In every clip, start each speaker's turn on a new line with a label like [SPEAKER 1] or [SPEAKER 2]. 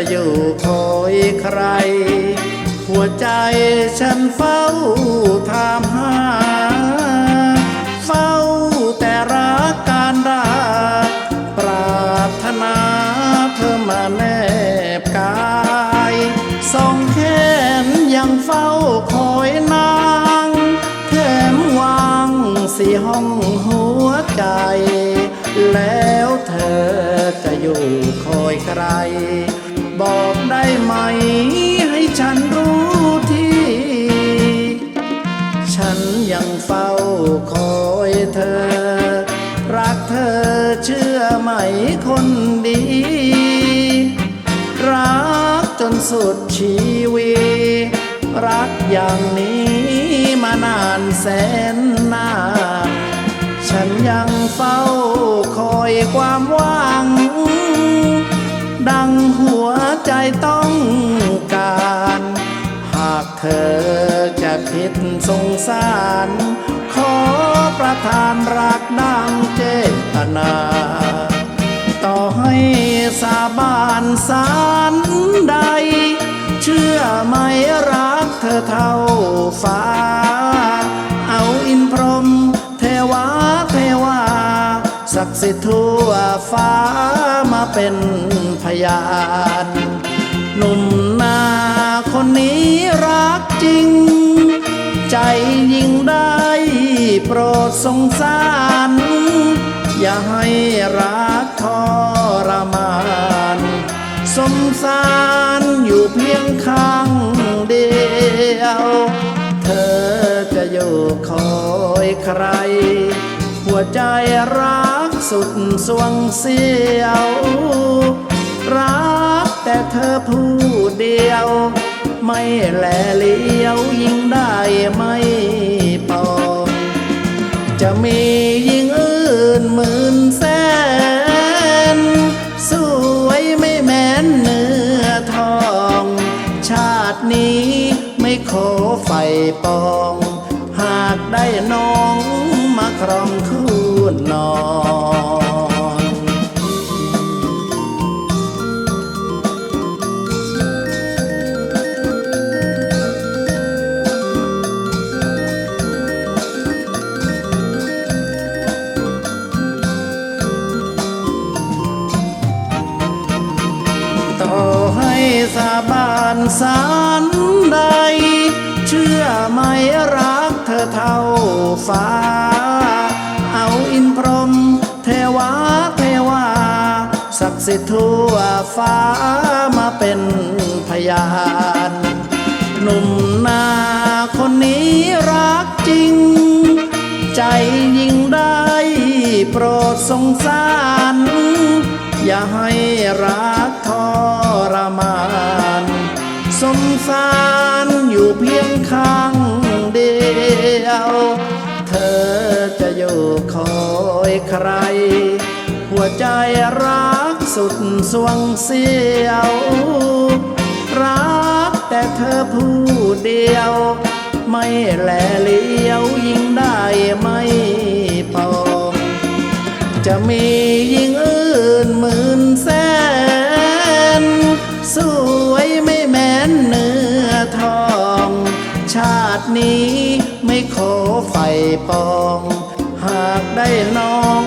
[SPEAKER 1] จะอยู่คอยใคร หัวใจฉันเฝ้าถามหา เฝ้าแต่รักการรักปรารถนาเธอมาแนบกายสองแขนยังเฝ้าคอยนางแถมวางสี่ห้องหัวใจแล้ว ยังเฝ้าคอยเธอ รักเธอเชื่อไหมคนดี รักจนสุดชีวิตรักอย่างนี้มานานแสนนานฉันยังเฝ้าคอยความหวัง ดังหัวใจต้องการ สงสาร ขอประทานรักดังเจตนา ต่อให้สาบานสารใด เชื่อไหมรักเธอเท่าฟ้า เอาอินพรมเทวาเทวา ศักดิ์สิทธิ์ทั่วฟ้ามาเป็นพยานหนุ่มนาคนนี้รักจริง ใจยิ่งได้โปรดสงสาร อย่าให้รักทรมาน สงสารอยู่เพียงข้างเดียว เธอจะอยู่คอยใคร หัวใจรักสุดสวงเสียว รักแต่เธอผู้เดียว ไม่แลเลี้ยวยิ่งได้ ได้น้องมาครองคู่นอนต่อให้สาบานสารใด เชื่อไหมร เท่าฟ้า เอาอินพรหมเทวาเทวา ศักดิ์สิทธิ์ทั่วฟ้ามาเป็นพยานหนุ่มนาคนนี้รักจริง ใจยิ่งได้โปรดสงสาร อย่าให้รักทรมาน สงสารอยู่เพียงข้าง เดียว เธอจะอยู่คอยใคร หัวใจรักสุดสวงเสียว รักแต่เธอผู้เดียว ไม่แลเลี้ยวยิ่งได้ไม่ปองจะมียิ่งอื่นหมื่นแสน สวยไม่แม้นเนื้อทอง ตินี้ไม่ขอไฟปอง หากได้น้อง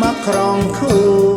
[SPEAKER 1] มาครองคู่